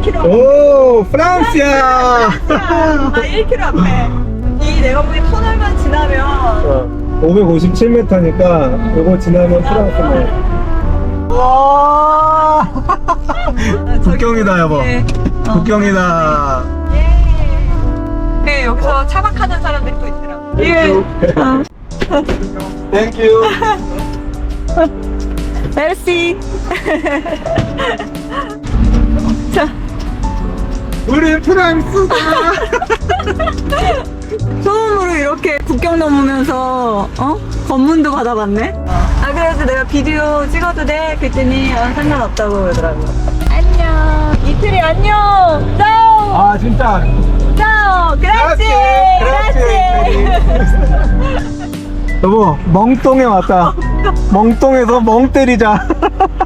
1km. 오 프랑스야 아, 1km 앞에. 이 내가 보기 터널만 지나면 557m니까 요거 지나면 프랑스네 와 국경이다 여보 예. 어. 국경이다 예. 네, 여기서 차박하는 사람들이 또 있더라고. 예. 땡큐 멜시. 자, 우리 프랑스다 처음으로 이렇게 국경 넘으면서 어 검문도 받아봤네. 아 그래서 내가 비디오 찍어도 돼? 그랬더니 어, 상관없다고 그러더라고. 안녕. 이틀이 안녕. 짜오. 아 진짜 짜오. 그라치. 그라치. 여보 멍똥에 왔다 멍똥에서 멍 때리자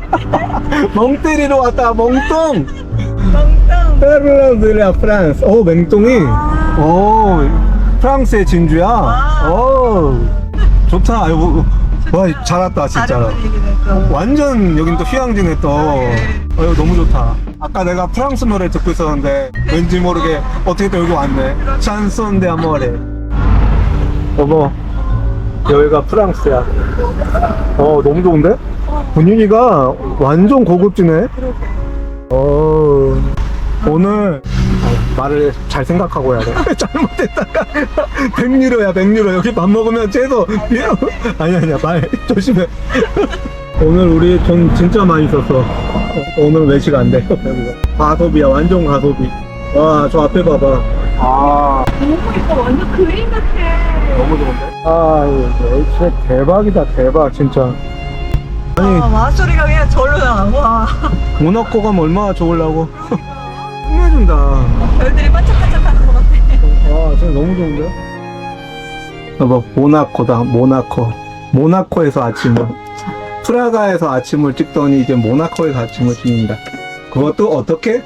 멍 때리러 왔다 멍똥. 페르란드라 프랑스. 오 맹똥이. 아. 오 프랑스의 진주야? 와. 오 좋다. 여보 와잘 왔다 진짜 다른 분위기네 또. 완전 여긴 또 휴양지네 또. 어, 이거 너무 좋다. 아까 내가 프랑스 노래 듣고 있었는데 왠지 모르게 어떻게 또 여기 왔네. 찬손 데 아모레 여보 여기가 프랑스야. 어 너무 좋은데? 분위기가 완전 고급지네. 어 오늘 어, 말을 잘 생각하고 해야 돼. 잘못했다가 100유로야 100유로. 여기 밥 먹으면 최소 아니 아니야. 말 조심해. 오늘 우리 돈 진짜 많이 썼어. 오늘 외식 안돼. 가소비야 완전 가소비. 와 저 앞에 봐봐. 아. 너무 이거 완전 그림 같아. 너무 좋은데? 아 이거 진짜 대박이다 대박 진짜. 아니. 아, 마소리가 그냥 절로 나와. 와. 모나코 가면 얼마나 좋으려고 끝내준다. 별들이 반짝반짝하는 것 같아. 와 진짜 너무 좋은데? 여보 모나코다 모나코. 모나코에서 아침을 프라가에서 아침을 찍더니 이제 모나코에서 아침을 찍는다. 그것도 어떻게?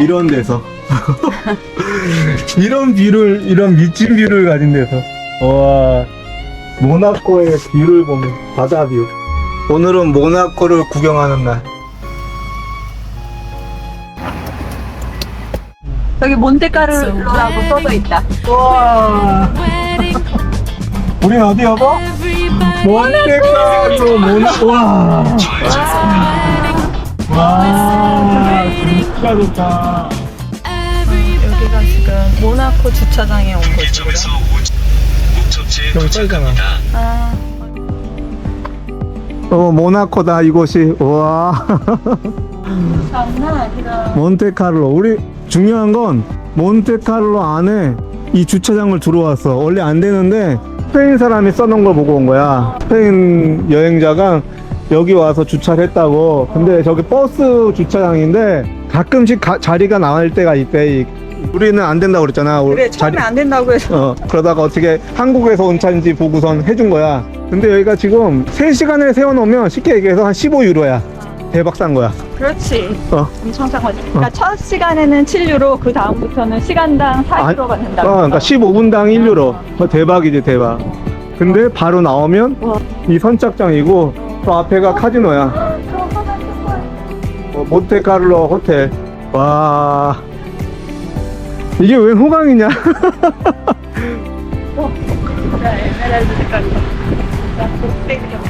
이런 데서. 이런 뷰를 이런 미친 뷰를 가진 데서. 와 모나코의 뷰를 보면 바다 뷰. 오늘은 모나코를 구경하는 날 여기 몬테카르로라고 써져 있다. 와. 우린 어디 여보? 몬테카르로 모나코 와. 와 진짜 좋다 여기가 지금 모나코 주차장에 온. 점에서 목적지에 써있잖아 아, 어 모나코다 이곳이 와 장난 아니다. 몬테카를로 우리 중요한 건 몬테카를로 안에 이 주차장을 들어왔어 원래 안 되는데 스페인 사람이 써놓은 걸 보고 온 거야 스페인 여행자가 여기 와서 주차를 했다고 근데 저기 버스 주차장인데 가끔씩 가- 자리가 나올 때가 있대 이- 우리는 안 된다고 그랬잖아 그래, 처음에 안 된다고 해서. 어, 그러다가 어떻게 한국에서 온 차인지 보고선 해준 거야. 근데 여기가 지금 3시간을 세워놓으면 쉽게 얘기해서 한 15유로야. 대박 싼 거야. 그렇지. 어. 엄청 싼 거지. 그러니까 첫 시간에는 7유로, 그 다음부터는 시간당 4유로가 된다고. 어, 그러니까 15분당 1유로. 어, 대박이지, 대박. 근데 바로 나오면 와. 이 선착장이고 저 앞에가 카지노야. 어, 몬테카를로 호텔. 와. 이게 왜 호강이냐? 에메랄드 복백이야.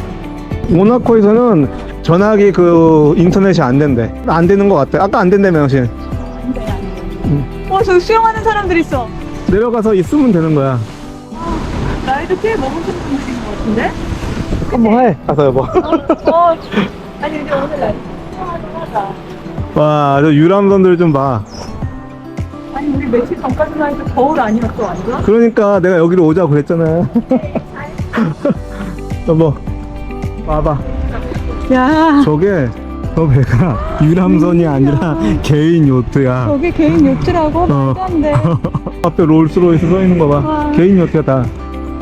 모나코에서는 전화기 그 인터넷이 안 된대. 안 되는 것 같아. 아까 안 된다며, 당신. 어, 저기 수영하는 사람들 있어. 내려가서 있으면 되는 거야. 나이도 꽤 먹은 분들인 것 같은데? 한번 해. 가서 여보. 어, 아니, 근데 오늘 날 수영하는 하다. 와, 저 유람선들 좀 봐. 아니, 우리 며칠 전까지만 해도 겨울 아니었어, 완전? 그러니까 내가 여기로 오자고 그랬잖아. 여보, 봐봐. 야, 저게, 저 배가 유람선이 아니라 개인 요트야. 저게 개인 요트라고? 어. 말도 안 돼. 앞에 롤스로이스 서 있는 거 봐. 와. 개인 요트야, 다.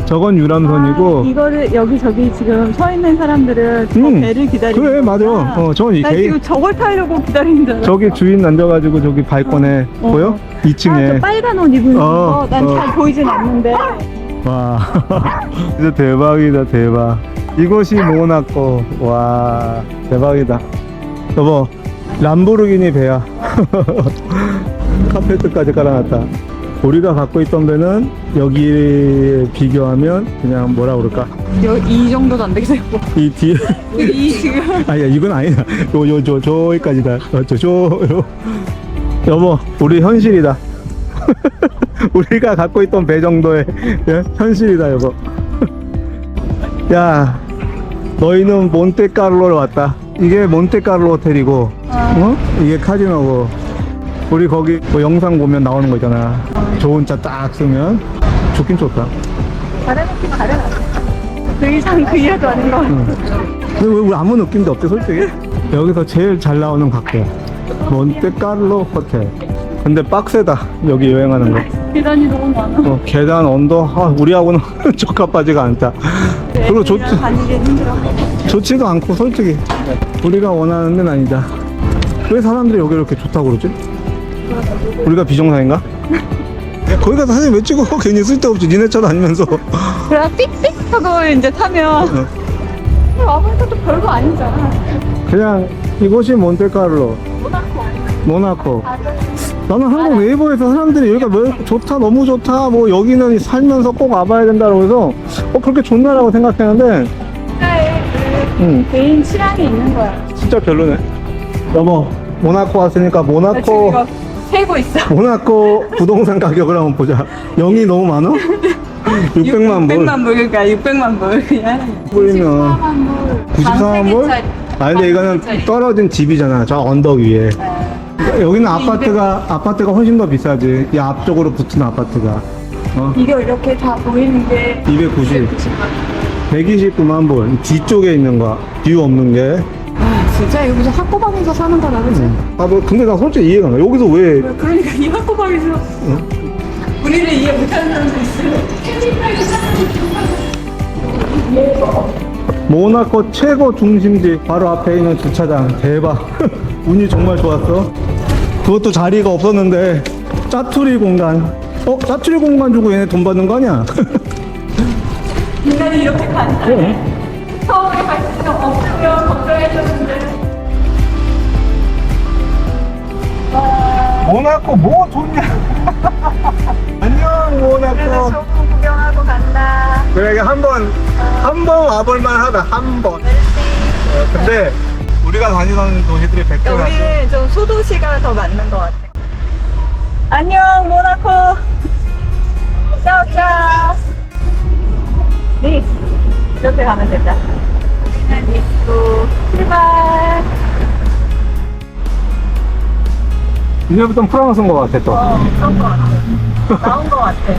저건 유람선이고. 아, 이거를 여기 저기 지금 서 있는 사람들은 저 음, 배를 기다리는 그래, 맞아. 거구나. 어, 저건 이 나 개인. 지금 저걸 타려고 기다리는 줄 알았어. 저기 주인 앉아가지고 저기 발코네. 어. 보여? 아, 저 2층에. 빨간 옷 입은 어, 거, 난 어. 잘 보이진 않는데. 와 진짜 대박이다 대박 이곳이 모나코 와 대박이다 여보 람보르기니 배야. 카페트까지 깔아놨다. 우리가 갖고 있던 배는 여기에 비교하면 그냥 뭐라 그럴까? 여, 이 정도도 안 되겠어요. 이 뒤에 이 지금. 아니야 이건 아니다. 요요저 저기까지다. 어, 저 저. 요. 여보 우리 현실이다. 우리가 갖고 있던 배 정도의 예? 현실이다 여보. 야 너희는 몬테카를로를 왔다. 이게 몬테카를로 호텔이고, 어? 이게 카지노고. 우리 거기 뭐 영상 보면 나오는 거 있잖아. 좋은 차 딱 쓰면 좋긴 좋다. 다른 느낌 다른 그 이상 그 이하도 아닌 거 같아. 근데 왜 우리 아무 느낌도 없지 솔직히? 여기서 제일 잘 나오는 각도 몬테카를로 호텔 근데 빡세다 여기 여행하는 거. 계단이 너무 많아. 어, 계단 언더 아, 우리하고는 적합하지가 않다. 그리고 좋지, 그냥 다니기 힘들어. 좋지도 않고 솔직히. 우리가 원하는 데는 아니다. 왜 사람들이 여기 이렇게 좋다고 그러지? 우리가 비정상인가? 거기 가서 사진 왜 찍어? 괜히 쓸데없이 니네 차 다니면서. 그래 삑삑 하고 이제 타면 와보니까 또 별거 아니잖아. 그냥 이곳이 몬테카를로. 모나코. 나 는 한국 네이버에서 사람들이 여기가 뭐 좋다 너무 좋다 뭐 여기는 살면서 꼭 와봐야 된다고 해서 어 그렇게 좋나라고 생각했는데 각자의 그응 개인 취향이 있는 거야. 진짜 별로네. 여보 모나코 왔으니까 나 지금 모나코 이거 세고 있어. 모나코 부동산 가격을 한번 보자. 0이 너무 많아? 600만 불 600만 불 그러니까 600만 불 그냥. 불이면 94만 불? 아 근데 이거는 떨어진 집이잖아. 저 언덕 위에 여기는 아파트가 아파트가 훨씬 더 비싸지 이 앞쪽으로 붙은 아파트가 어? 이게 이렇게 다 보이는 게 290 129만 불 뒤쪽에 있는 거 뷰 없는 게 아, 진짜 이거 무슨 학고방에서 사는 거나 그지? 아, 뭐, 근데 나 솔직히 이해가 안 가. 여기서 왜, 그러니까 이 학고방에서 우리를 이해 못하는 사람도 있어. 모나코 최고 중심지 바로 앞에 있는 주차장. 대박. 운이 정말 좋았어. 그것도 자리가 없었는데, 짜투리 공간. 어? 짜투리 공간 주고 얘네 돈 받는 거 아니야? 인간이 이렇게 간단해. 서울에 갈수 없으면 걱정했었는데. 모나코 뭐 좋냐? 안녕, 그래서 모나코. 조금 구경하고 간다. 그래, 한 번, 한 번 와볼 만 하다, 한 번. 어, 근데, 우리가 다니던 도시들이 야, 백종원. 우리는 좀 소도시가 더 맞는 것 같아. 안녕, 모나코. 짜오짜. 네. 이렇게 가면 된다. 우리는 입구 출발. 이제부터 프랑스인 것 같아, 또. 어, 그런 것 같아. 나온 것 같아.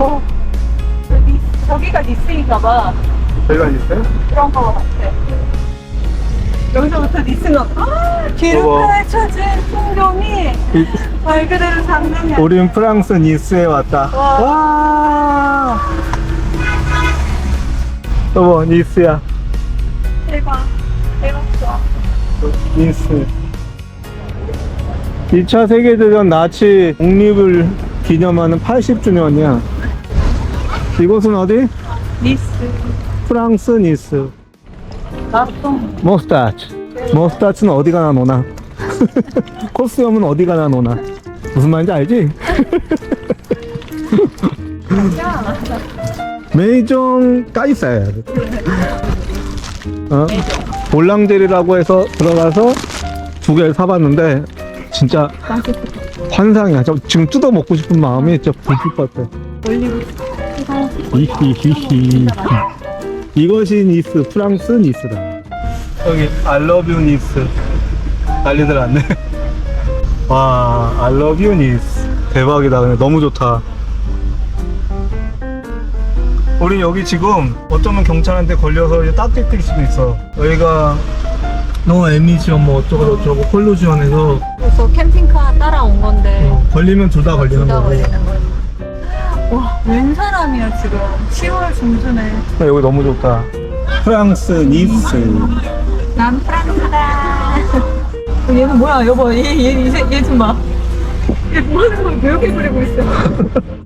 어. 저 니, 저기가 니스인가 봐. 저희가 있어요? 그런 것 같아. 여기서부터 니스는, 아, 뒤로 어머. 펼쳐진 풍경이 이- 말 그대로 장난이 아니야. 우린 프랑스 니스에 왔다. 와. 와. 여보, 니스야. 대박. 대박 좋아. 니스. 2차 세계대전 나치 독립을 기념하는 80주년이야. 이곳은 어디? 니스. 프랑스 니스. 나똥. 모스타치. 모스타치는 어디 가나 노나? 코스염은 어디 가나 노나? 무슨 말인지 알지? 메이종 까이사야. 어? 볼랑제리라고 해서 들어가서 두 개를 사봤는데 진짜 환상이야. 저 지금 뜯어 먹고 싶은 마음이 진짜 불필 것 같아. 히히히히. 이것이 니스, 프랑스 니스다. 여기 알러뷰 니스. 난리들 났네. 와, 알러뷰 니스. 대박이다. 근데 너무 좋다. 우리 여기 지금 어쩌면 경찰한테 걸려서 이제 따뜻해질 수도 있어. 여기가 너 에미션 뭐 어쩌고 저쩌고 콜루지언에서 그래서 캠핑카 따라온 건데. 어, 걸리면 둘 다 걸리는 둘 다 거고. 걸리는 거야. 와, 웬 사람이야, 지금. 10월 중순에. 아, 여기 너무 좋다. 프랑스 니스. 난 프랑스다. 어, 얘는 뭐야, 여보. 얘, 얘, 얘, 얘 좀 봐. 얘 뭐 하는 거야? 묘하게 부리고 있어.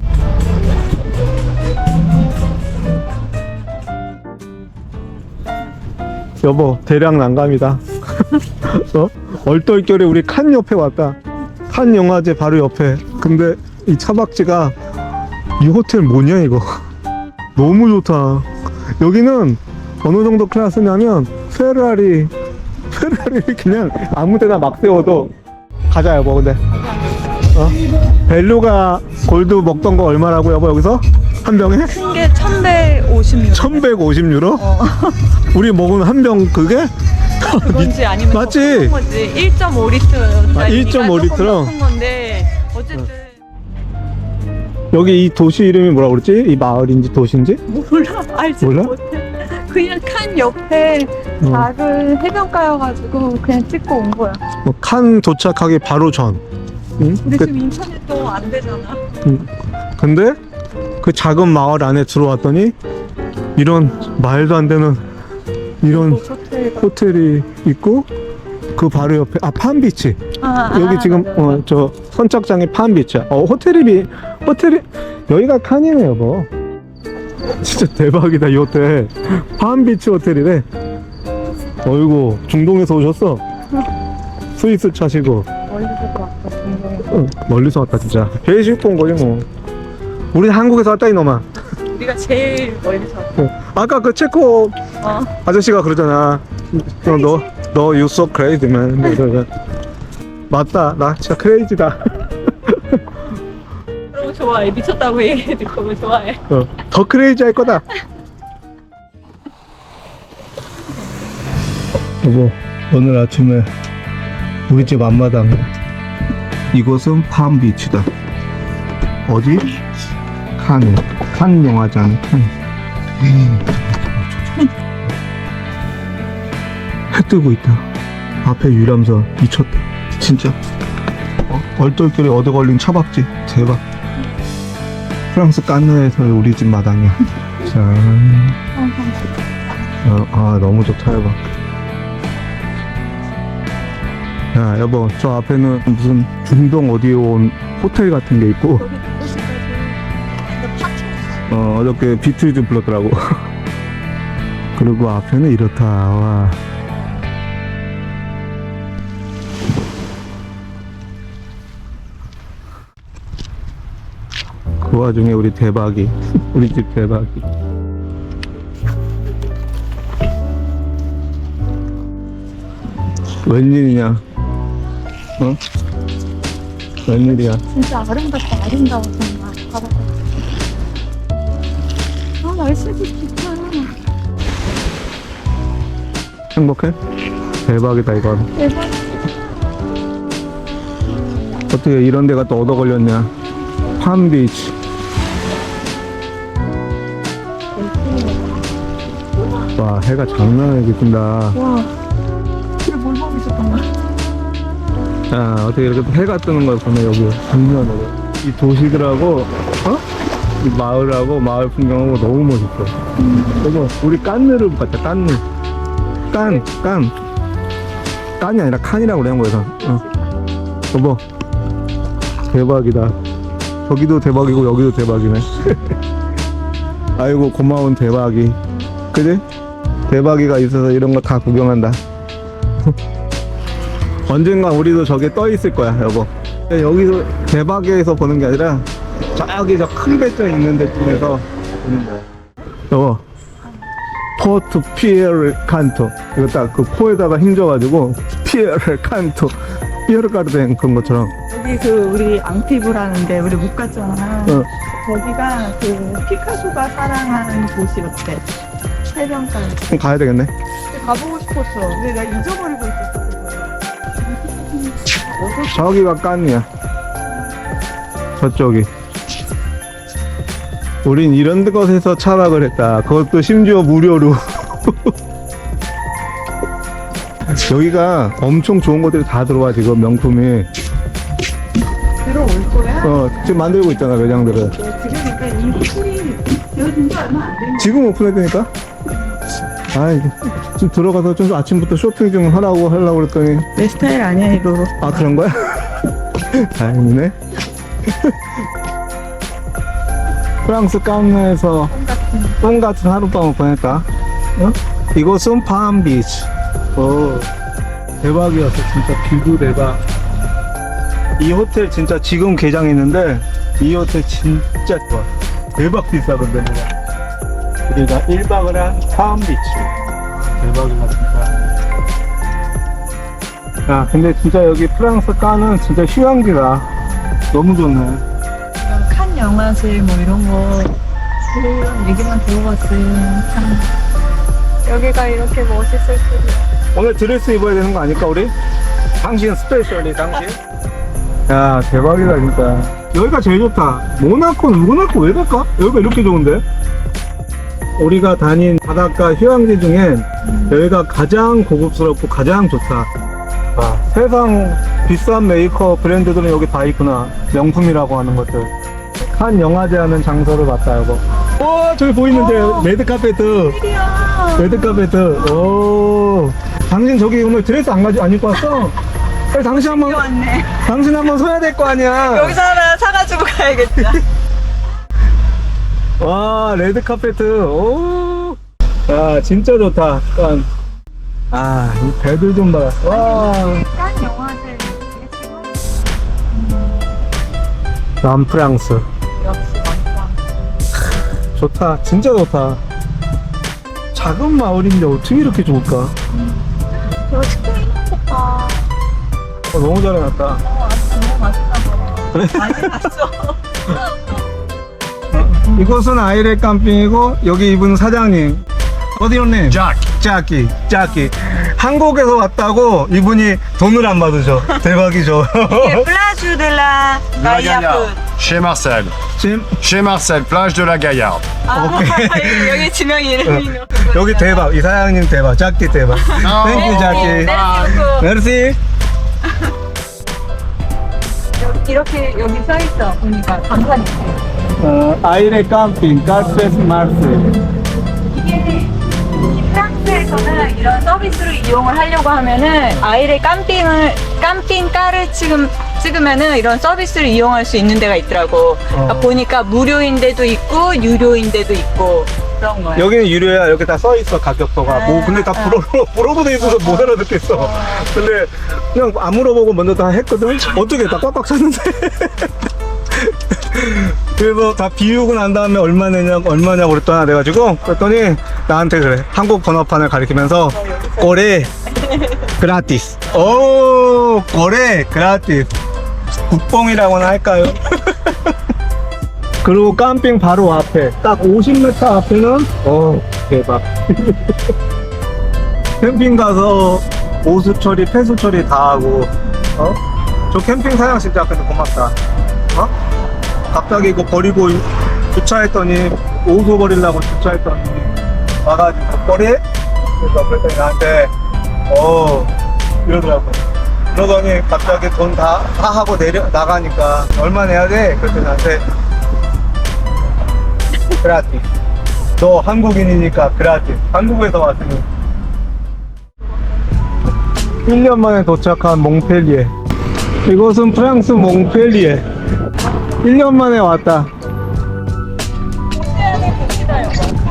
여보 대량 난감이다 어? 얼떨결에 우리 칸 옆에 왔다. 칸 영화제 바로 옆에. 근데 이 차박지가 이 호텔 뭐냐 이거. 너무 좋다. 여기는 어느 정도 클래스냐면 페라리 페라리 그냥 아무 데나 막 세워도 가자 여보 근데 어? 벨루가 골드 먹던 거 얼마라고 여보 여기서 한 병에 큰 게 1150유로 1150유로 어. 우리 먹은 한 병 그게 그건지 아니면 더 맞지? 큰 거지 1.5리터 아, 1.5 리터로? 큰 건데 어쨌든 여기 이 도시 이름이 뭐라 그랬지? 이 마을인지 도시인지? 몰라. 알지 몰라? 못해. 그냥 칸 옆에 어. 작은 해변가여가지고 그냥 찍고 온 거야. 어, 칸 도착하기 바로 전. 응? 근데 그, 지금 인터넷도 안 되잖아. 근데 그 작은 마을 안에 들어왔더니 이런 말도 안 되는 이런 뭐 호텔 호텔이 있고 그 바로 옆에 아 팜비치. 아, 여기 아, 지금 맞아, 어, 저 선착장이 팜비치야. 어 호텔이 비 호텔이 여기가 칸이네 여보 진짜 대박이다 이 호텔. 팜비치 호텔이래. 어이구 중동에서 오셨어? 스위스 차시고. 멀리서 왔어 중동에 어, 멀리서 왔다 진짜. 제일 쉽고 온 거지 뭐. 우리 한국에서 왔다 이놈아. 우리가 제일 멀리서 어. 아까 그 체코 어. 아저씨가 그러잖아 어, 너, 너 you so crazy man. 맞다. 나 진짜 크레이지다. 그러면 좋아해. 미쳤다고 얘기해 그러면 좋아해. 어, 더 크레이지 할 거다. 여보 오늘 아침에 우리 집 앞마당 이곳은 팜비치다. 어디? 칸, 칸 영화장. 칸 해 뜨고 있다. 앞에 유람선 미쳤다. 진짜? 어? 얼떨결에 얻어 걸린 차박지. 대박. 프랑스 깐느에서의 우리 집 마당이야. 짠. 어, 아 너무 좋다 여보 야 여보 저 앞에는 무슨 중동 어디에 온 호텔 같은 게 있고. 어, 어저께 비틀즈 불렀더라고. 그리고 앞에는 이렇다. 와 그 와중에 우리 대박이 우리 집 대박이. 웬일이냐? 어? 웬일이야? 진짜 아름답다 아름다워 정말. 봐봐. 아 날씨도 좋다. 행복해? 대박이다 이건. 대박 어떻게 이런 데가 또 얻어 걸렸냐? 팜비치 와 해가 장난 아니게 뜬다. 와 그래 뭘 보고 있었던 거야? 야 어떻게 이렇게 해가 뜨는 걸 보면 여기. 장난으로. 이 도시들하고 어? 이 마을하고 마을 풍경하고 너무 멋있어. 이거 우리 깐느를 봤다 깐느. 깐, 깐. 깐이 아니라 칸이라고 그래 한국에서. 어. 여보. 대박이다. 저기도 대박이고 여기도 대박이네. 아이고 고마운 대박이. 그지? 대박이가 있어서 이런 거 다 구경한다. 언젠가 우리도 저게 떠 있을 거야 여보. 여기서 대박에서 보는 게 아니라 저기 저 큰 배짱 있는 데 중에서 보는 거야. 여보 포트 피에르 칸토. 이거 딱그 포에다가 힘줘가지고 피에르 칸토. 피에르 가르덴 그런 것처럼. 여기 그 우리 앙티브라는데 우리 못 갔잖아. 어. 거기가 그 피카소가 사랑하는 곳이었대 해변가 그럼 가야 되겠네. 가보고 싶었어. 근데 나 잊어버리고 있었어. 저기가 깐이야. 저쪽이. 우린 이런 곳에서 차박을 했다. 그것도 심지어 무료로. 여기가 엄청 좋은 것들이 다 들어와 지금 명품이. 들어올 거야? 어 지금 만들고 있잖아 네, 지금 그러니까 이 풀이 되어진 지 얼마 안 된. 지금 오픈했다니까 아 좀 들어가서 좀 아침부터 쇼핑 좀 하라고 하려고 그랬더니. 내 스타일 아니야 이거. 아 그런 거야? 다행이네. 프랑스 깐느에서 똥 같은 하룻밤을 보냈다 어? 이곳은 팜 비치. 오 대박이었어. 진짜 뷰도 대박. 이 호텔 진짜 지금 개장했는데 이 호텔 진짜 좋아. 대박 비싸 근데 뭐가 우리가 1박을 한 파암비치 대박이다 진짜 야 근데 진짜 여기 프랑스 까는 진짜 휴양지다 너무 좋네 칸 영화제 뭐 이런 거 그런 얘기만 들어봤으면 참 여기가 이렇게 멋있을 줄이야. 오늘 드레스 입어야 되는 거 아닐까 우리? 당신 스페셜이 당신? 야 대박이다 진짜 여기가 제일 좋다 모나코는 모나코 왜 갈까? 여기가 이렇게 좋은데? 우리가 다닌 바닷가 휴양지 중엔 여기가 가장 고급스럽고 가장 좋다 아, 세상 비싼 메이크업 브랜드들은 여기 다 있구나 명품이라고 하는 것들 한 영화제 하는 장소를 봤다 이거 오 저기 보이는데 레드 카페트 드디어 레드 카페트. 오. 당신 저기 오늘 드레스 안 가지 안 입고 왔어? 당신 한번 왔네. 당신 한 번 서야 될 거 아니야. 여기서 하나 사가지고 가야겠다. 와 레드 카페트. 오. 야 진짜 좋다. 약간. 아, 이 배들 좀 봐. 와. 남프랑스. 역시. 좋다. 진짜 좋다. 작은 마을인데 어떻게 이렇게 좋을까? 어, 너무 잘해놨다. 어, 아주 너무 맛있나 봐. 그래? 많이 났어. 이곳은 아이레 캠핑이고 여기 이분 사장님. 어디 있네? Jack. 짜키 짜키 한국에서 왔다고 이분이 돈을 안 받으셔. 대박이죠. 플라주 델라 De la Gaillarde. Chez Marcel. 지금 Chez Marcel, plage de la Gaillarde. 아, 오케이. 여기 지명 이름이 여기 대박. 이 사장님 대박. 짜키 대박. 아, 땡큐 짜키 메르시 이렇게 여기 써 있어. 보니까 있어요. 어, 아이레 캠핑 카스페스 마르세 프랑스에서는 이런 서비스를 이용을 하려고 하면은 아이를 깜핑을 깜핑 까를 지금 찍으면은 이런 서비스를 이용할 수 있는 데가 있더라고. 그러니까 어. 보니까 무료인 데도 있고 유료인 데도 있고 그런 거야. 여기는 유료야 이렇게 다 써 있어 가격표가 뭐 근데 다 아. 불어 불어도 돼 있어서 못 알아듣겠어 근데 그냥 안 물어보고 먼저 다 했거든 어떻게 다 꽉꽉 찼는데 그래서 다 비우고 난 다음에 얼마 내냐 얼마냐고 그랬더니 내가지고 그랬더니 나한테 그래 한국 번호판을 가리키면서 꼬레 그라티스 오 꼬레 그라티스 국뽕이라고나 할까요? 그리고 깜핑 바로 앞에 딱 50m 앞에는 어 대박 캠핑 가서 오수 처리 폐수 처리 다 하고 어? 저 캠핑 사장 진짜 근데 고맙다 어? 갑자기 이거 버리고 주차했더니 오수 버리려고 주차했더니 와가지고 버리? 그래서 그랬더니 나한테 어 이러더라고 그러더니 갑자기 돈 다 다 하고 내려 나가니까 얼마 내야 돼? 그랬더니 나한테 그라티. 너 한국인이니까 그라티. 한국에서 왔으니. 1년 만에 도착한 몽펠리에. 이곳은 프랑스 몽펠리에. 1년 만에 왔다.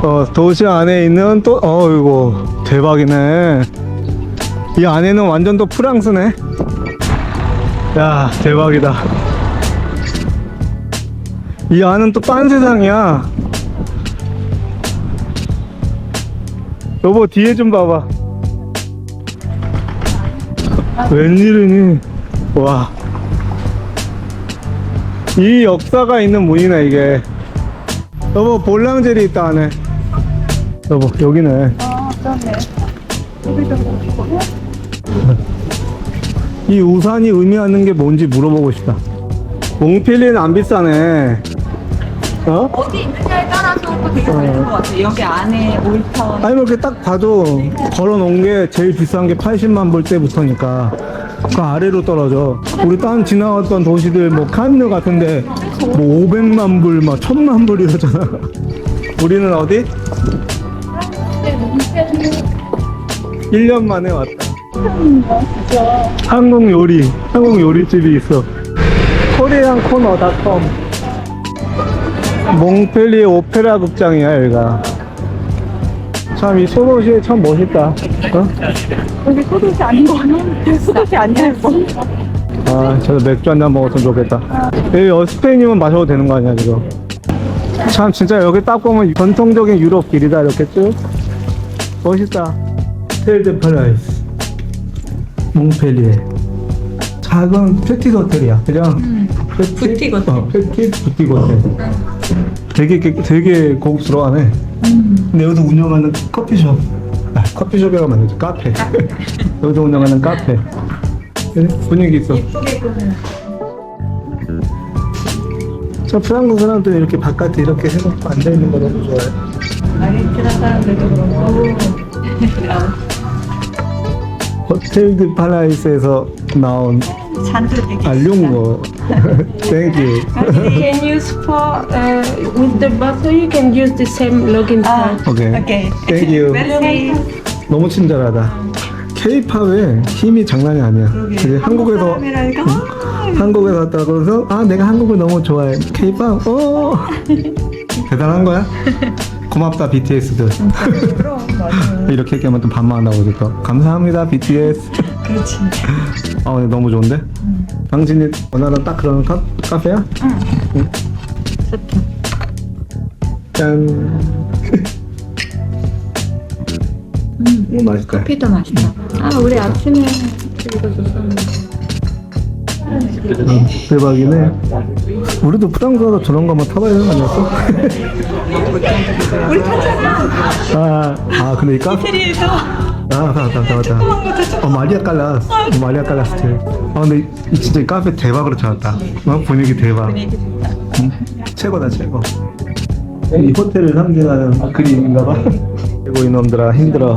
어, 도시 안에 있는 또, 어이구, 대박이네. 이 안에는 완전 또 프랑스네. 야, 대박이다. 이 안은 또 딴 세상이야. 여보 뒤에 좀 봐봐. 웬일이니? 와. 이 역사가 있는 문이네 이게. 여보 볼랑젤이 있다 안에. 여보 여기네. 아, 어쩌네. 이 우산이 의미하는 게 뭔지 물어보고 싶다. 몽필리는 안 비싸네. 어? 어디 있느냐에 따라서 또 되게 다른 것 같아. 여기 안에 올터. 아니 뭐 이렇게 딱 봐도 걸어 놓은 게 제일 비싼 게 80만 불 때부터니까 그 아래로 떨어져. 우리 딴 지나갔던 도시들 뭐 칸느 같은데 뭐 500만 불, 막 1000만 불 이러잖아. 우리는 어디? 1년 만에 왔다. 한국 요리, 한국 요리집이 있어. 코리안 코너닷컴. 몽펠리에 오페라 극장이야, 여기가. 참 이 소도시 참 멋있다. 어? 여기 소도시 아닌 거 같아. 소도시 아니야, 이거. 아, 저도 맥주 한 잔 먹었으면 좋겠다. 여기 어, 스페인이면 마셔도 되는 거 아니야, 지금? 참, 진짜 여기 딱 보면 전통적인 유럽 길이다, 이렇게 쭉. 멋있다. 텔드 파라이스. 몽펠리에. 작은 패티스 호텔이야, 그죠? 패티? 부티क 호텔. 어, 패티 부티크 호텔. 되게, 깨- 되게 고급스러워하네. 근데 여기서 운영하는 커피숍. 아, 커피숍이라고 되지, 카페. 여기서 운영하는 카페. 네, 분위기 있어. 저 프랑스 사람들 이렇게 바깥에 이렇게 해놓고 앉아있는 거 너무 좋아해. 아르헨티나 사람들도 그렇고. 호텔드 파라이스에서 나온 잔도 되게. 알룡 거. 땡큐. can use for uh, with the buzzer you can use the same login 아, card. 오케이. 오케이. 땡큐. 메르시. 너무 친절하다. K-팝의 힘이 장난이 아니야. 이제 한국에서 사람이라니까. 한국에 갔다 그래서 아 내가 한국을 너무 좋아해. K-팝. 어. 대단한 거야. 고맙다 BTS들. 맞아. 이렇게 얘기하면 또 반만 나오니까 감사합니다 BTS. 그렇지. 아 근데 너무 좋은데? 당신이 원하는 딱 그런 카, 카페야? 응. 짠. 음, 맛있다. 커피도 맛있다. 아, 우리 아침에 이거 줬었는데. 음, 대박이네. 우리도 프랑스 가서 저런 거 한번 타봐야 되는 거 아니었어? 우리 탔잖아. 아, 아 근데 이 카페 페리에서. 아, 맞다, 맞다, 맞다. 어, 마리아 깔라스. 어, 마리아 깔라스 트 아, 근데 이, 이 진짜 이 카페 대박으로 찾았다. 어, 분위기 대박. 분위기 좋다. 응? 최고다, 최고. 이 호텔을 상징하는 그림인가 봐. 그리고 이놈들아, 힘들어.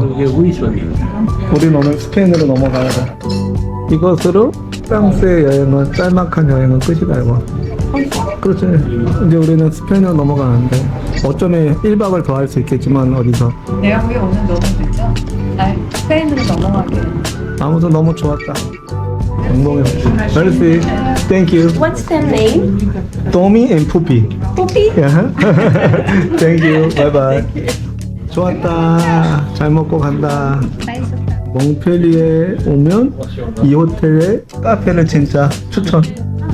우린 오늘 스페인으로 넘어가야 돼. 이것으로 프랑스의 여행은, 짤막한 여행은 끝이다, 이거. 그렇지. 이제 우리는 스페인으로 넘어가는데, 어쩌면 1박을 더 할 수 있겠지만, 어디서. 내가 보기에 오늘 너무 늦죠? 날 스페인으로 넘어가게. 아무튼 너무 좋았다. 영롱했어. 멜시, 땡큐. What's the name? 도미 앤 푸피. 뽀삐? 땡큐. 바이바이. 좋았다. 잘 먹고 간다. 몽펠리에 오면 이 호텔의 카페는 진짜 추천.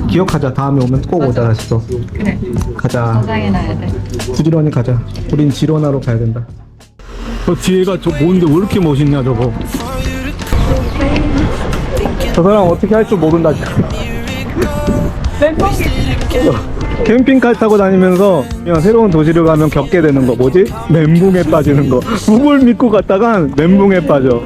기억하자. 다음에 오면 꼭 오자 다시 또. 그래. 가자. 저장해놔야 돼. 부지런히 가자. 우린 지로나로 가야 된다. 저 뒤에가 저 뭔데 왜 이렇게 멋있냐 저거. 저 사람 어떻게 할 줄 모른다. 캠핑카 타고 다니면서 그냥 새로운 도시를 가면 겪게 되는 거 뭐지? 멘붕에 빠지는 거. 북을 믿고 갔다가 멘붕에 빠져.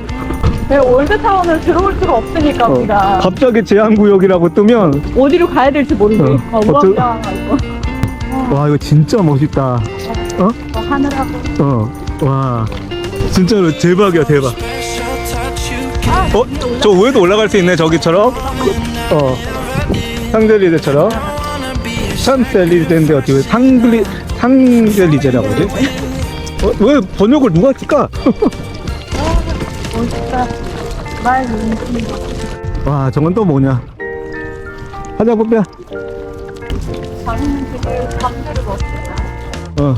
내가 올드타운을 들어올 수가 없으니까 어. 우리가 갑자기 제한구역이라고 뜨면 어디로 가야 될지 모르지. 어. 막 어쩌- 우왕좌왕하고 와 이거 진짜 멋있다. 어? 뭐 하늘하고. 어. 와. 진짜로 대박이야 대박. 어? 저 위에도 올라갈 수 있네 저기처럼. 어. 상젤리제처럼. 샹젤리제인데 어떻게 상글리 상젤리제라고 하지? 어, 왜 번역을 누가 할까? 멋있다. 말와 저건 또 뭐냐? 하자 뽀삐야. 자기는 지금 밤새를 먹었어. 어.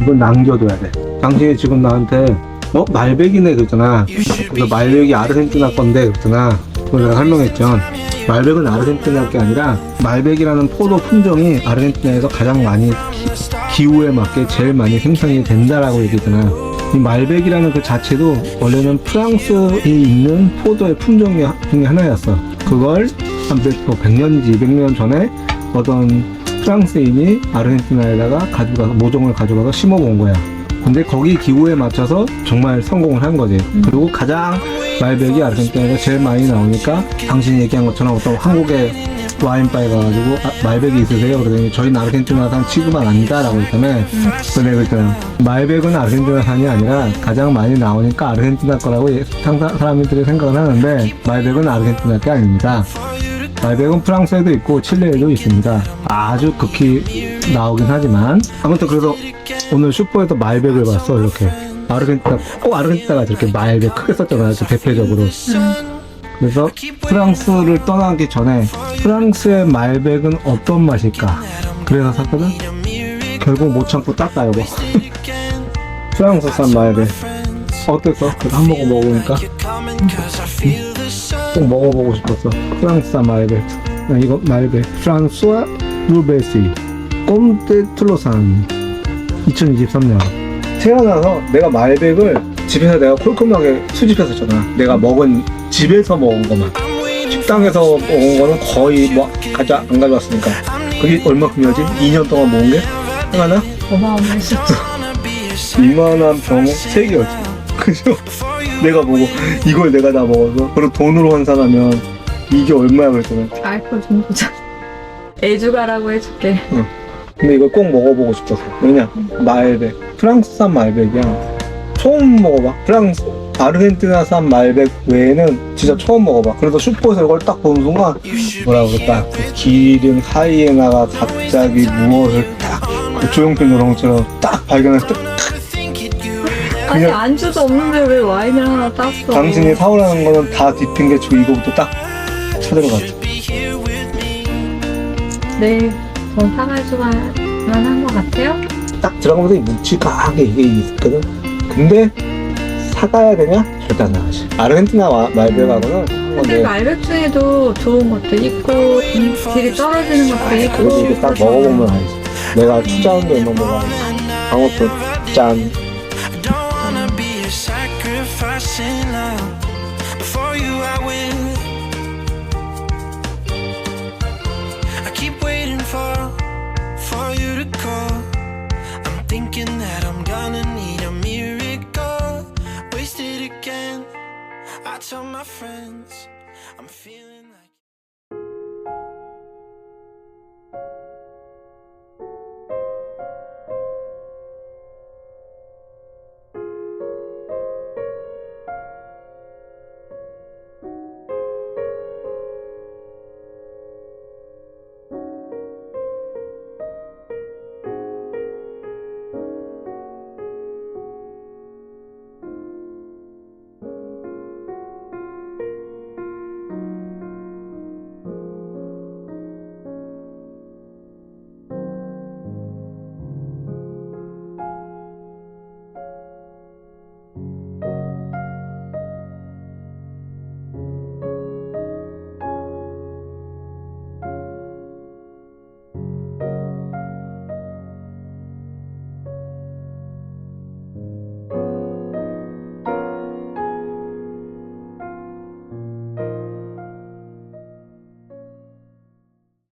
이건 남겨둬야 돼. 당신이 지금 나한테 어 말백이네 그랬잖아. 그래서 말백이 아르헨티나 건데 그랬잖아. 그거 내가 설명했죠. 말백은 아르헨티나 게 아니라 말백이라는 포도 품종이 아르헨티나에서 가장 많이 기- 기후에 맞게 제일 많이 생산이 된다라고 얘기했잖아. 이 말백이라는 그 자체도 원래는 프랑스에 있는 포도의 품종 중에 하나였어. 그걸 한 100, 뭐 100년인지 200년 전에 어떤 프랑스인이 아르헨티나에다가 가져가서 모종을 가져가서 심어본 거야. 근데 거기 기후에 맞춰서 정말 성공을 한 거지. 그리고 가장 말백이 아르헨티나에서 제일 많이 나오니까 당신이 얘기한 것처럼 어떤 한국에 와인바에 가가지고 아, 말백이 있으세요? 그러더니 저희는 아르헨티나산 취급은 아니다라고 내가 그랬잖아 말백은 아르헨티나산이 아니라 가장 많이 나오니까 아르헨티나 거라고 예- 상사, 사람들이 생각을 하는데 말백은 아르헨티나 게 아닙니다. 말백은 프랑스에도 있고 칠레에도 있습니다. 아주 극히 나오긴 하지만 아무튼 그래서 오늘 슈퍼에서 말백을 봤어 이렇게. 아르헨티나 꼭 아르헨티나가 이렇게 말백 크게 썼잖아요 저 대표적으로 그래서 프랑스를 떠나기 전에 프랑스의 말백은 어떤 맛일까? 그래서 샀거든? 결국 못 참고 땄다, 이거. 프랑스산 말백. 어땠어? 그 hamburger 먹어보니까 꼭 먹어보고 싶었어. 프랑스산 말백. 아, 이거 말백. 프랑스와 루베시. 꼼테 툴로산. 2023년. 태어나서 내가 말백을 집에서 내가 콜콤하게 수집했었잖아. 내가 먹은 집에서 먹은 것만. 식당에서 먹은 거는 거의 뭐 가져 안 가져왔으니까. 그게 얼마큼이었지? 2년 동안 먹은 게? 하나? 어마어마했었죠. 이만한 병 3개였지. 그죠? 내가 보고 이걸 내가 다 먹어서 그리고 돈으로 환산하면 이게 얼마야 그랬잖아. 알콜 정도잖아. 애주가라고 해줄게. 근데 이걸 꼭 먹어보고 싶었어. 왜냐? 말백. 프랑스산 말백이야. 처음 먹어봐. 프랑스, 아르헨티나산 말백 외에는 진짜 처음 먹어봐. 그래서 슈퍼에서 이걸 딱 보는 순간 뭐라 그럴까? 그 기린 하이에나가 갑자기 무엇을 딱그 조용필 노랑처럼 딱 발견해서 딱 아니 그냥- 안주도 없는데 왜 와인을 하나 땄어? 당신이 사오라는 거는 다저 이거부터 딱 찾아들어갔죠. 네, 전 사갈 수만 한 것 같아요. 딱 들어가면서 이 묵직하게 이게 있거든. 근데 사가야 되냐? 절대 안 나가지. 아르헨티나 와- 말백하고는 어, 근데 네. 말백 중에도 좋은 것도 있고 음, 질이 떨어지는 것도 있고 이게 딱 먹어보면 알지. 내가 투자한 게 얼마나 방어도 짠. Tell my friends I'm feeling.